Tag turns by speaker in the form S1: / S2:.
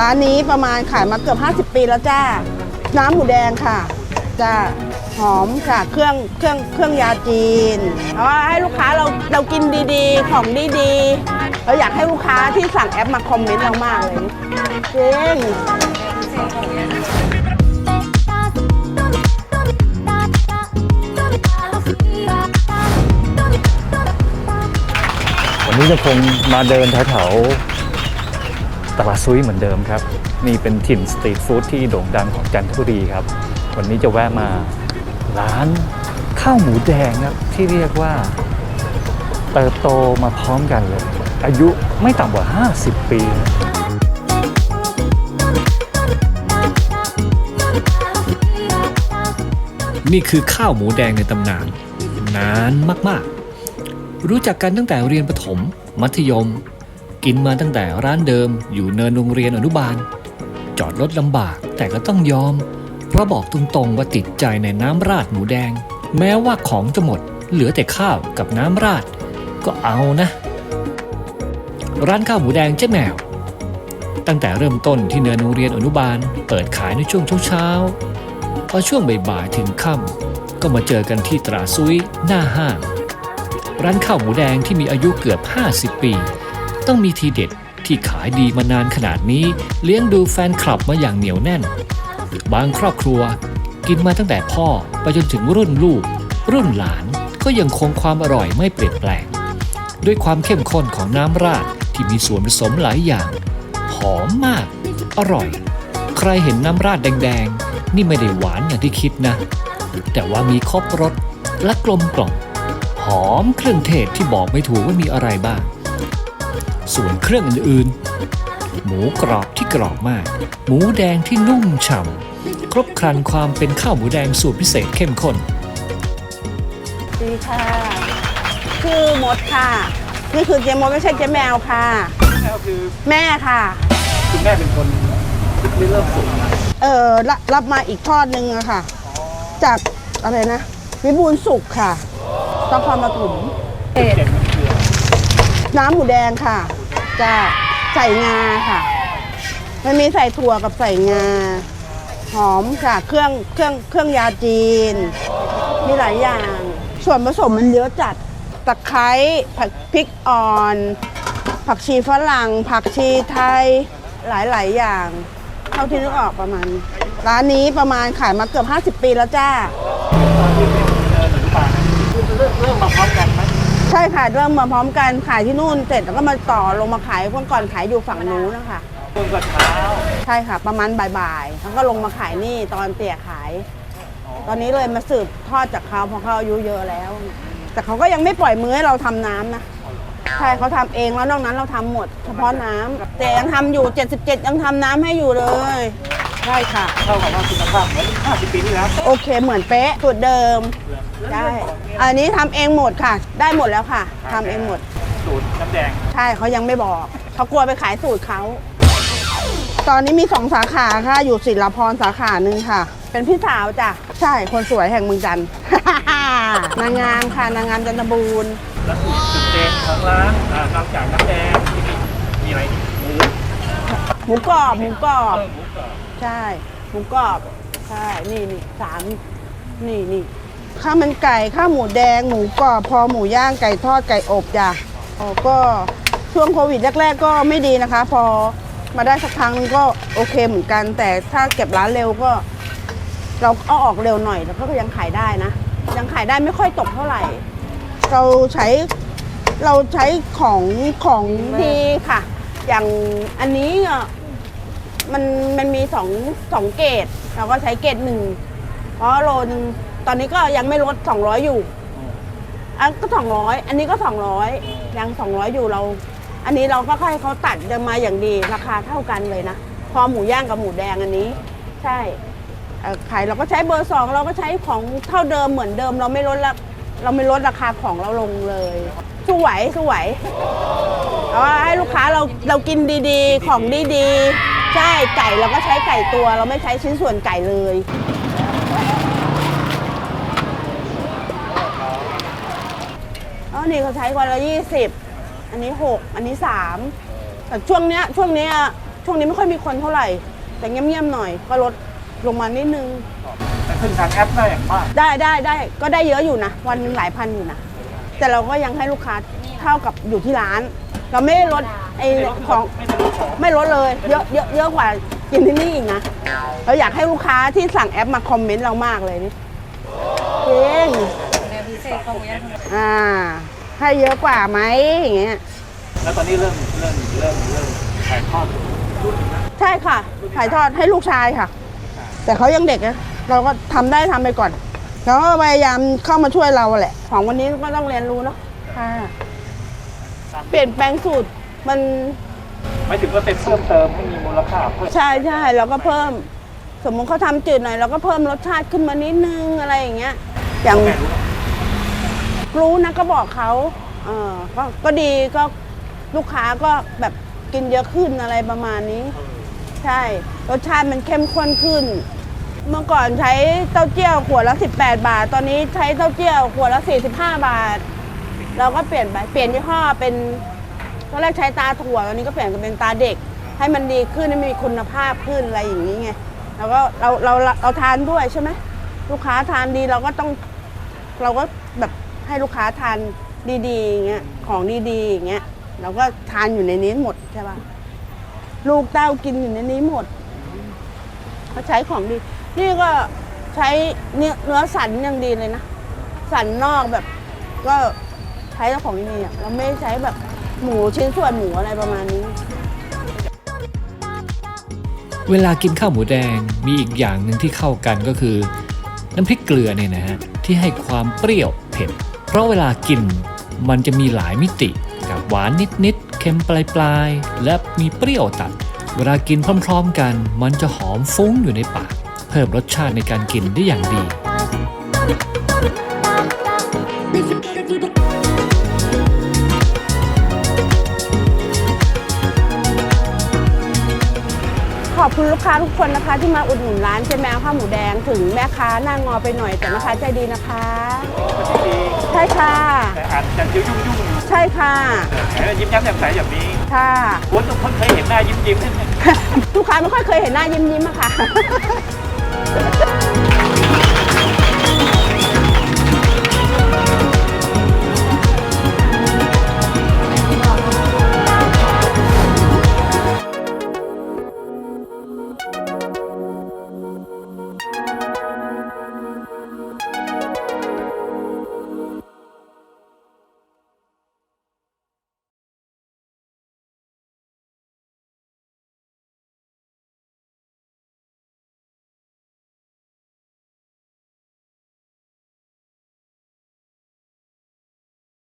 S1: ร้านนี้ประมาณขายมาเกือบ 50 ปีแล้วจ้า น้ำหมูแดงค่ะจ้าหอมค่ะเครื่องเครื่องเครื่องยาจีนเอาให้ลูกค้าเราเรากินดีๆ ของดีๆ เราอยากให้ลูกค้าที่สั่งแอปมาคอมเมนต์เรามากเลยจริง
S2: วันนี้ยังคงมาเดินแถว ตลาดซุยเหมือนเดิมครับ นี่เป็นถิ่นสตรีทฟู้ดที่โด่งดังของจันทบุรีครับ วันนี้จะแวะมาร้านข้าวหมูแดงครับที่เรียกว่าเติบโตมาพร้อมกันเลย อายุไม่ต่ำกว่า 50 ปี
S3: นี่คือข้าวหมูแดงในตำนาน นานมาก ๆ รู้จักกันตั้งแต่เรียนประถม มัธยม กินมาตั้งแต่ร้านเดิมอยู่เนินโรงเรียนอนุบาล จอดรถลำบากแต่ก็ต้องยอม เพราะบอกตรงๆว่าติดใจในน้ำราดหมูแดง แม้ว่าของจะหมดเหลือแต่ข้าวกับน้ำราด ก็เอานะ ร้านข้าวหมูแดงเจ๊แมว ตั้งแต่เริ่มต้นที่เนินโรงเรียนอนุบาล เปิดขายในช่วงเช้าๆพอช่วงบ่ายๆถึงค่ำก็มาเจอกันที่ตราซุยหน้าห้างร้านข้าวหมูแดงที่มีอายุเกือบ 50 ปี ต้องมีทีเด็ดที่ขายดีมานานขนาดนี้ เลี้ยงดูแฟนคลับมาอย่างเหนียวแน่น บางครอบครัว กินมาตั้งแต่พ่อไปจนถึงรุ่นลูก รุ่นหลานก็ยังคงความอร่อยไม่เปลี่ยนแปลง ด้วยความเข้มข้นของน้ำราดที่มีส่วนผสมหลายอย่าง หอมมาก อร่อย ใครเห็นน้ำราดแดงๆ นี่ไม่ได้หวานอย่างที่คิดนะ แต่ว่ามีครบรสและกลมกล่อมหอมเครื่องเทศที่บอกไม่ถูกว่ามีอะไรบ้าง ส่วนเครื่องอื่นๆ หมูกรอบที่กรอบมาก หมูแดงที่นุ่มฉ่ำครบครันความเป็นข้าวหมูแดงสูตรพิเศษเข้มข้น
S1: ดีค่ะชื่อมดค่ะ นี่คือเจมดไม่ใช่เจแมวค่ะ
S2: แม่คือ
S1: แม่ค่ะ
S2: คุณแม่เป็นคนริเริ่มสูง
S1: เออรับรับมาอีกทอดหนึ่งอะค่ะ จากอะไรนะวิบูลย์สุขค่ะนครปฐมน้ำหมูแดงค่ะ จะใส่งาค่ะ มันมีใส่ถั่วกับใส่งา หอมค่ะ เครื่องเครื่องเครื่องยาจีน มีหลายอย่าง ส่วนผสมมันเยอะจัด ตะไคร้ผักพริกอ่อน ผักชีฝรั่ง ผักชีไทย หลายๆอย่าง เท่าที่นึกออกประมาณ ร้านนี้ประมาณขายมาเกือบ 50 ปีแล้วจ้า
S2: เริ่มมาพร้อมกันไหม
S1: ใช่ค่ะเริ่มมาพร้อมกันขายที่นู่นเสร็จแล้วก็มาต่อลงมาขายเมื่อก่อนขายอยู่ฝั่งนู้นนะคะ
S2: เริ่มก็เช้า
S1: ใช่ค่ะ ประมาณบ่ายๆแล้วก็ลงมาขายนี่ตอนเตี่ยขาย ตอนนี้เลยมาสืบทอดจากเขาเพราะเขาอายุเยอะแล้ว แต่เขาก็ยังไม่ปล่อยมือให้เราทำน้ำนะใช่เขาทำเองแล้วนอกนั้นเราทำหมด เฉพาะน้ำแต่ยังทำอยู่ 77 ยังทำน้ำให้อยู่เลย ใช่ค่ะ
S2: เท่ากับว่าคุณภาพเหมือน50 ปีที่แล้ว
S1: โอเคเหมือนเป๊ะสูตรเดิมได้ อันนี้ทำเองหมดค่ะ ได้หมดแล้วค่ะทำเองหมด
S2: สูตรน้ำแดง
S1: ใช่เขายังไม่บอกเขากลัวไปขายสูตรเขา ตอนนี้มีสองสาขาค่ะ อยู่ศิลาพรสาขาหนึ่งค่ะ เป็นพี่สาวจ้ะ ใช่คนสวยแห่งเมืองจันทร์ นางงามค่ะ นางงามจันทบูรณ์
S2: แล้วสูตรจุดเด่นของร้านอ่านอกจากน้ำแดงที่มีมีอะไรอีกหมู
S1: หมูกรอบหมูกรอบ
S2: เออหมูกรอบ
S1: ใช่หมูกรอบใช่นี่นี่สามนี่นี่ข้าวมันไก่ข้าวหมูแดงหมูกรอบพอหมูย่างไก่ทอดไก่อบจ้ะอ๋อก็ช่วงโควิดแรก ๆ ก็ไม่ดีนะคะ พอมาได้สักครั้งนึงก็โอเคเหมือนกัน แต่ถ้าเก็บร้านเร็วก็ เราเอาออกเร็วหน่อยแล้วก็ยังขายได้นะ ยังขายได้ไม่ค่อยตกเท่าไหร่ เราใช้เราใช้ของของดีค่ะ อย่างอันนี้อะ มันมันมีสองสองเกรดเราก็ใช้เกรดหนึ่งเพราะโลนึงตอนนี้ก็ยังไม่ลดสองร้อยอยู่ อันก็สองร้อยอันนี้ก็สองร้อยยังสองร้อยอยู่เรา อันนี้เราก็ให้เขาตัดกันมาอย่างดีราคาเท่ากันเลยนะพอหมูย่างกับหมูแดงอันนี้ ใช่เอ่อขายเราก็ใช้เบอร์สองเราก็ใช้ของเท่าเดิมเหมือนเดิม เราไม่ลดละเราไม่ลดราคาของเราลงเลยสู้ไหวสู้ไหวเอาว่าให้ลูกค้าเราเรากินดีๆ ของดีๆ ใช่ไก่เราก็ใช้ไก่ตัวเราไม่ใช้ชิ้นส่วนไก่เลย อ๋อ นี่เขาใช้วันละยี่สิบอันนี้หกอันนี้สามแต่ช่วงเนี้ยช่วงเนี้ยช่วงนี้ไม่ค่อยมีคนเท่าไหร่ แต่เงียบๆหน่อยก็ลดลงมานิดนึง
S2: แต่ขึ้นทางแอปได้อย่างมาก
S1: ได้ได้ได้ก็ได้เยอะอยู่นะ วันหนึ่งหลายพันอยู่นะ แต่เราก็ยังให้ลูกค้าเท่ากับอยู่ที่ร้าน เราไม่ได้ลด ไอ้ของไม่ลดเลย เยอะเยอะเยอะกว่ากินที่นี่อีกนะ เราอยากให้ลูกค้าที่สั่งแอปมาคอมเมนต์เรามากเลยนี่จริงอ่าให้เยอะกว่าไหมอย่างเงี้ย
S2: แล้วตอนนี้เริ่มเริ่มเริ่มเริ่มถ่ายทอด
S1: ใช่ค่ะถ่ายทอดให้ลูกชายค่ะ แต่เขายังเด็กนะเราก็ทำได้ทำไปก่อนเขาก็พยายามเข้ามาช่วยเราแหละ ของวันนี้ก็ต้องเรียนรู้เนาะค่ะ เปลี่ยนแปลงสูตร มัน
S2: ไม่ถึงว่าเป็นเพิ่มเติมให้มีมูลค่าเพิ่ม
S1: ใช่ใช่เราก็เพิ่ม สมมุติเขาทำจืดหน่อยเราก็เพิ่มรสชาติขึ้นมานิดนึงอะไรอย่างเงี้ย อย่าง
S2: แม่รู้
S1: รู้นะก็บอกเขาเออก็ก็ดีก็ลูกค้าก็แบบกินเยอะขึ้นอะไรประมาณนี้ ใช่ รสชาติมันเข้มข้นขึ้น เมื่อก่อนใช้เต้าเจี้ยวขวดละ 18 บาท ตอนนี้ใช้เต้าเจี้ยวขวดละ 45 บาท เราก็เปลี่ยนไปเปลี่ยนยี่ห้อเป็น ตอนแรกใช้ตาถั่วตอนนี้ก็เปลี่ยนเป็นตาเด็ก ให้มันดีขึ้นให้มีคุณภาพขึ้นอะไรอย่างนี้ไงแล้วก็เราเราเราทานด้วยใช่ไหมลูกค้าทานดีเราก็ต้อง เราก็แบบให้ลูกค้าทานดีๆอย่างเงี้ยของดีๆอย่างเงี้ยเราก็ทานอยู่ในนี้หมดใช่ปะลูกเต้ากินอยู่ในนี้หมดเขาใช้ของดี นี่ก็ใช้เนื้อเนื้อสันอย่างดีเลยนะสันนอกแบบ ก็ใช้ของดีๆเราไม่ใช้แบบ หมูชิ้นส่วนหมูอะไรประมาณนี้
S3: เวลากินข้าวหมูแดงมีอีกอย่างหนึ่งที่เข้ากันก็คือ น้ำพริกเกลือเนี่ยนะฮะที่ให้ความเปรี้ยวเผ็ด เพราะเวลากินมันจะมีหลายมิติกับหวานนิดๆเค็มปลายๆ และมีเปรี้ยวตัด เวลากินพร้อมๆกัน มันจะหอมฟุ้งอยู่ในปาก เพิ่มรสชาติในการกินได้อย่างดี
S1: คุณลูกค้าทุกคนนะคะที่มาอุดหนุนร้านเจ๊แมวข้าวหมูแดงถึงแม่ค้าหน้างอไปหน่อยแต่แม่ค้าใจดีนะคะ
S2: ดี
S1: ใช่ค่ะ
S2: แต่อาจจะยุ่งยุ่งยุ่ง
S1: ใช่ค่ะ
S2: แต่ยิ้มแย้มแจ่มใสแบบนี้
S1: ค่ะ
S2: คุณทุกคนเคยเห็นหน้ายิ้มยิ้ม
S1: ลูกค้าไม่ค่อยเคยเห็นหน้ายิ้มยิ้มๆอะค่ะ